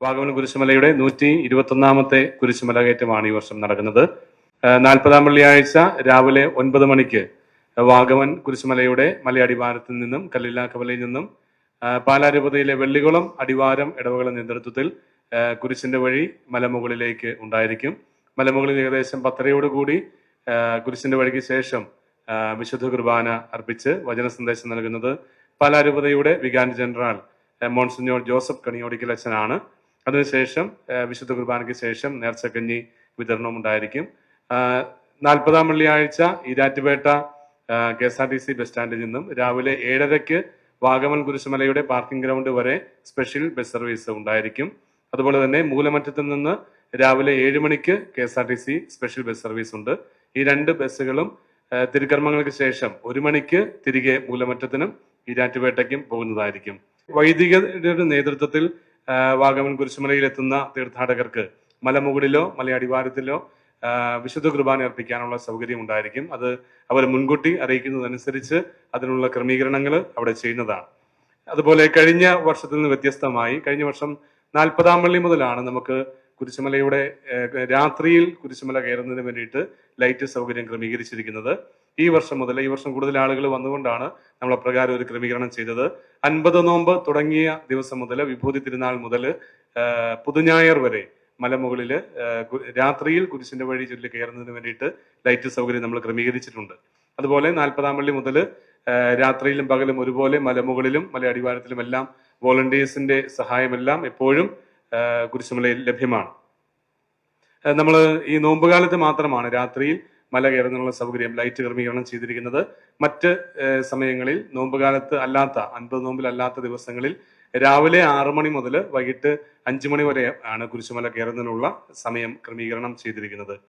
വാഗമൺ കുരിശുമലയുടെ നൂറ്റി ഇരുപത്തൊന്നാമത്തെ കുരിശുമല കയറ്റമാണ് ഈ വർഷം നടക്കുന്നത്. നാൽപ്പതാം വെള്ളിയാഴ്ച രാവിലെ ഒൻപത് മണിക്ക് വാഗമൺ കുരിശുമലയുടെ മലയടിവാരത്തിൽ നിന്നും കല്ലില്ലാക്കവലയിൽ നിന്നും ഏഹ് പാലാരൂപതയിലെ വെള്ളികുളം അടിവാരം ഇടവകളുടെ നേതൃത്വത്തിൽ കുരിശിന്റെ വഴി മലമുകളിലേക്ക് ഉണ്ടായിരിക്കും. മലമുകളിൽ ഏകദേശം പത്തരയോടുകൂടി കുരിശിന്റെ വഴിക്ക് ശേഷം വിശുദ്ധ കുർബാന അർപ്പിച്ച് വചന സന്ദേശം നൽകുന്നത് പാലാരൂപതയുടെ വികാരി ജനറൽ മോൺസിനോർ ജോസഫ് കണിയോടിക്കൽ അച്ഛനാണ്. അതിനുശേഷം വിശുദ്ധ കുർബാനയ്ക്ക് ശേഷം നേർച്ചക്കഞ്ഞി വിതരണവും ഉണ്ടായിരിക്കും. നാൽപ്പതാം വെള്ളിയാഴ്ച Erattupetta K S R T C bus സ്റ്റാൻഡിൽ നിന്നും രാവിലെ ഏഴരയ്ക്ക് വാഗമൺ കുരിശുമലയുടെ പാർക്കിംഗ് ഗ്രൗണ്ട് വരെ സ്പെഷ്യൽ ബസ് സർവീസ് ഉണ്ടായിരിക്കും. അതുപോലെ തന്നെ മൂലമറ്റത്തിൽ നിന്ന് രാവിലെ ഏഴ് മണിക്ക് K S R T C special bus service ഉണ്ട്. ഈ രണ്ട് ബസ്സുകളും തിരുക്കർമ്മങ്ങൾക്ക് ശേഷം ഒരു മണിക്ക് തിരികെ മൂലമറ്റത്തിനും ഈരാറ്റുപേട്ടയ്ക്കും പോകുന്നതായിരിക്കും. വൈദികരുടെ നേതൃത്വത്തിൽ വാഗമൺ കുരിശുമലയിൽ എത്തുന്ന തീർത്ഥാടകർക്ക് മലമുകളിലോ മലയടിവാരത്തിലോ വിശുദ്ധ കുർബാന അർപ്പിക്കാനുള്ള സൗകര്യം ഉണ്ടായിരിക്കും. അത് അവർ മുൻകൂട്ടി അറിയിക്കുന്നതനുസരിച്ച് അതിനുള്ള ക്രമീകരണങ്ങൾ അവിടെ ചെയ്യുന്നതാണ്. അതുപോലെ കഴിഞ്ഞ വർഷത്തിൽ നിന്ന് വ്യത്യസ്തമായി കഴിഞ്ഞ വർഷം നാൽപ്പതാം പള്ളി മുതലാണ് നമുക്ക് കുരിശുമലയുടെ രാത്രിയിൽ കുരിശുമല കയറുന്നതിന് വേണ്ടിയിട്ട് ലൈറ്റ് സൗകര്യം ക്രമീകരിച്ചിരിക്കുന്നത്. ഈ വർഷം മുതൽ ഈ വർഷം കൂടുതൽ ആളുകൾ വന്നുകൊണ്ടാണ് നമ്മൾ അപ്രകാരം ഒരു ക്രമീകരണം ചെയ്തത്. അൻപത് നോമ്പ് തുടങ്ങിയ ദിവസം മുതൽ വിഭൂതി തിരുനാൾ മുതൽ പുതുഞായർ വരെ മലമുകളിൽ രാത്രിയിൽ കുരിശിന്റെ വഴി ചൊല്ലി കയറുന്നതിന് വേണ്ടിയിട്ട് ലൈറ്റ് സൗകര്യം നമ്മൾ ക്രമീകരിച്ചിട്ടുണ്ട്. അതുപോലെ നാൽപ്പതാം പള്ളി മുതൽ രാത്രിയിലും പകലും ഒരുപോലെ മലമുകളിലും മലയടിവാരത്തിലും എല്ലാം വോളണ്ടിയേഴ്സിന്റെ സഹായമെല്ലാം എപ്പോഴും കുരിശുമലയിൽ ലഭ്യമാണ്. നമ്മൾ ഈ നോമ്പുകാലത്ത് മാത്രമാണ് രാത്രിയിൽ മല കയറുന്നതിനുള്ള സൗകര്യം ലൈറ്റ് ക്രമീകരണം ചെയ്തിരിക്കുന്നത്. മറ്റ് സമയങ്ങളിൽ നോമ്പുകാലത്ത് അല്ലാത്ത അൻപത് നോമ്പിലല്ലാത്ത ദിവസങ്ങളിൽ രാവിലെ ആറു മണി മുതൽ വൈകിട്ട് അഞ്ചു മണി വരെ ആണ് കുരിശുമല കയറുന്നതിനുള്ള സമയം ക്രമീകരണം ചെയ്തിരിക്കുന്നത്.